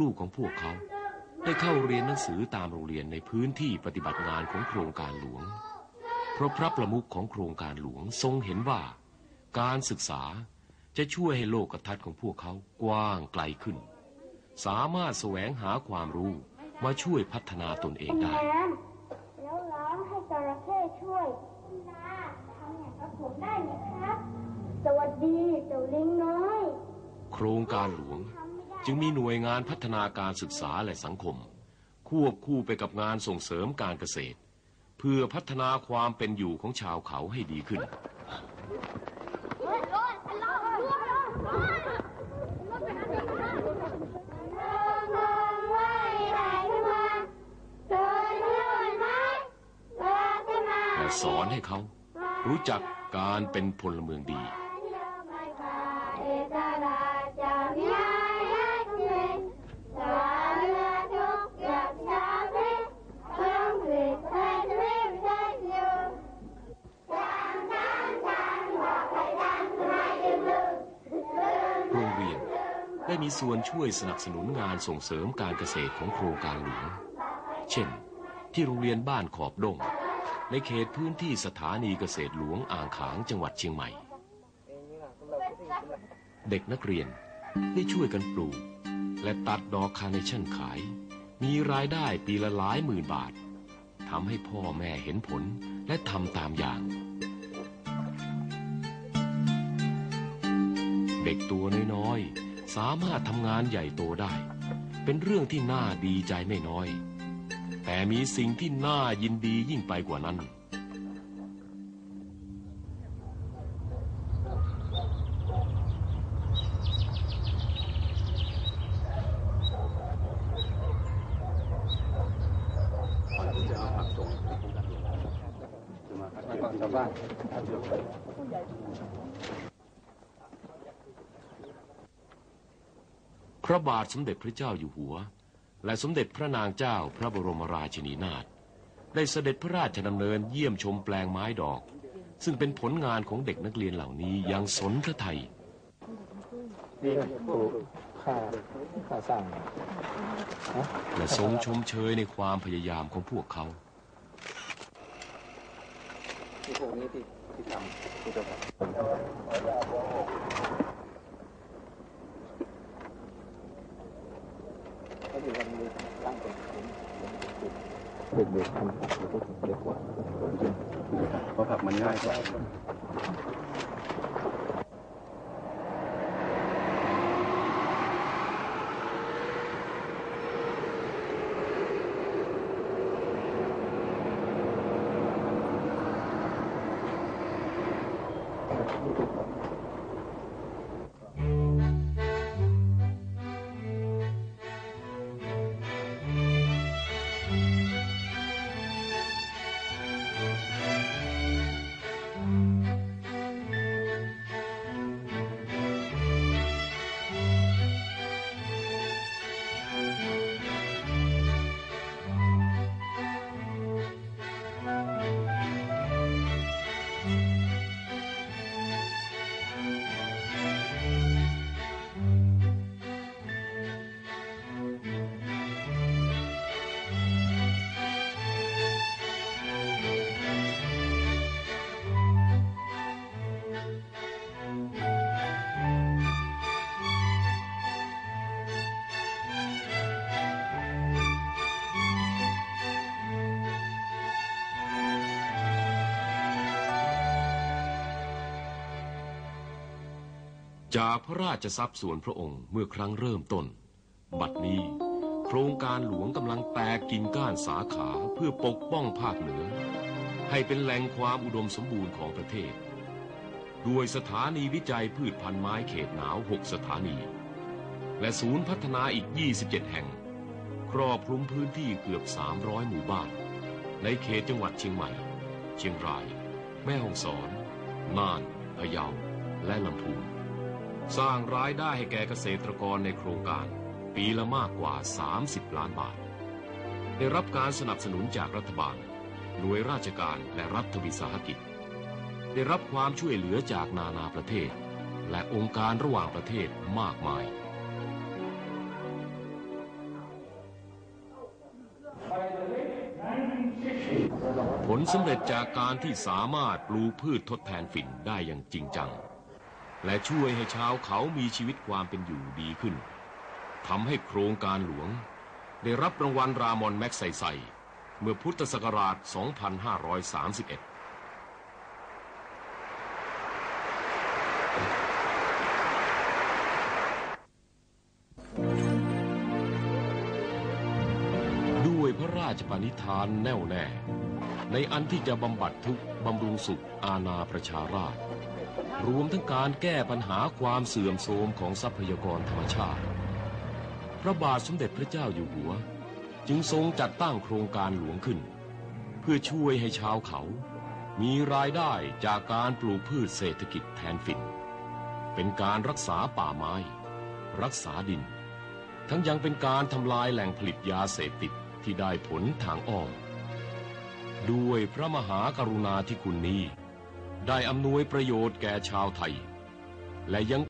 ลูกๆของพวกเขา ได้เข้าเรียนหนังสือตามโรงเรียนในพื้นที่ปฏิบัติงานของโครงการหลวง เพราะพระประมุขของโครงการหลวงทรงเห็นว่า การศึกษาจะช่วยให้โลกทัศน์ของพวกเขากว้างไกลขึ้น สามารถแสวงหาความรู้มาช่วยพัฒนาตนเองได้แมแล้วร้องให้จระเข้ช่วยคุณนาทำอย่างกับผมได้ไหมครับ สวัสดีเจ้าลิงน้อย โครงการหลวงทำไม่ได้ จึงมีหน่วยงานพัฒนาการศึกษาและสังคม ควบคู่ไปกับงานส่งเสริมการเกษตร เพื่อพัฒนาความเป็นอยู่ของชาวเขาให้ดีขึ้น และสอนให้เขารู้จักการเป็นพลเมืองดี ได้มีส่วนช่วยสนับสนุนงานส่งเสริมการเกษตรของโครงการหลวง เช่น ที่โรงเรียนบ้านขอบดง ในเขตพื้นที่สถานีเกษตรหลวงอ่างขางจังหวัดเชียงใหม่ เด็กนักเรียนได้ช่วยกันปลูก และตัดดอกคาร์เนชั่นขาย มีรายได้ปีละหลายหมื่นบาททำให้พ่อแม่เห็นผลและทำตามอย่าง เด็กตัวน้อยๆ สามารถทำงานใหญ่โตได้ เป็นเรื่องที่น่าดีใจไม่น้อย แต่มีสิ่งที่น่ายินดียิ่งไปกว่านั้น ชาวบ้าน พระบาทสมเด็จพระเจ้าอยู่หัว และสมเด็จพระนางเจ้าพระบรมราชินีนาถได้เสด็จพระราชดำเนินเยี่ยมชมแปลงไม้ดอก ซึ่งเป็นผลงานของเด็กนักเรียนเหล่านี้อย่างสนพระไทยนี่ปลูกค่าค่าสร้างและทรงชมเชยในความพยายามของพวกเขาที่พวกนี้ที่ที่ทำที่จะเขาอยู่กันมีตั้งเป็น เด็กๆทำเด็กกว่าเพราะผักมันง่ายกว่า จากพระราชทรัพย์ส่วนพระองค์เมื่อครั้งเริ่มต้น บัดนี้ โครงการหลวงกำลังแตกกิ่งก้านสาขาเพื่อปกป้องภาคเหนือ ให้เป็นแหล่งความอุดมสมบูรณ์ของประเทศ ด้วยสถานีวิจัยพืชพันธุ์ไม้เขตหนาว 6 สถานี และศูนย์พัฒนาอีก 27 แห่ง ครอบคลุมพื้นที่เกือบ 300 หมู่บ้าน ในเขตจังหวัดเชียงใหม่ เชียงราย แม่ฮ่องสอน น่าน พะเยา และลำพูน สร้างรายได้ให้แก่เกษตรกรในโครงการปีละมากกว่า 30 ล้านบาท ได้รับการสนับสนุนจากรัฐบาล หน่วยราชการและรัฐวิสาหกิจ ได้รับความช่วยเหลือจากนานาประเทศ และองค์การระหว่างประเทศมากมาย ผลสำเร็จจากการที่สามารถปลูกพืชทดแทนฝิ่นได้อย่างจริงจัง และช่วยให้ชาวเขามีชีวิตความเป็นอยู่ดีขึ้นทำให้โครงการหลวง ได้รับรางวัลรามอนแม็กไซไซเมื่อพุทธศักราช 2531ด้วยพระราชปณิธานแน่วแน่ ในอันที่จะบำบัดทุกข์บำรุงสุขอาณาประชาราษฎร์รวมทั้งการแก้ปัญหาความเสื่อมโทรมของทรัพยากรธรรมชาติ พระบาทสมเด็จพระเจ้าอยู่หัว จึงทรงจัดตั้งโครงการหลวงขึ้น เพื่อช่วยให้ชาวเขา มีรายได้จากการปลูกพืชเศรษฐกิจแทนฝิ่น เป็นการรักษาป่าไม้ รักษาดิน ทั้งยังเป็นการทำลายแหล่งผลิตยาเสพติดที่ได้ผลทางอ้อม ด้วยพระมหากรุณาธิคุณนี้ ได้อำนวยประโยชน์แก่ชาวไทย และยัง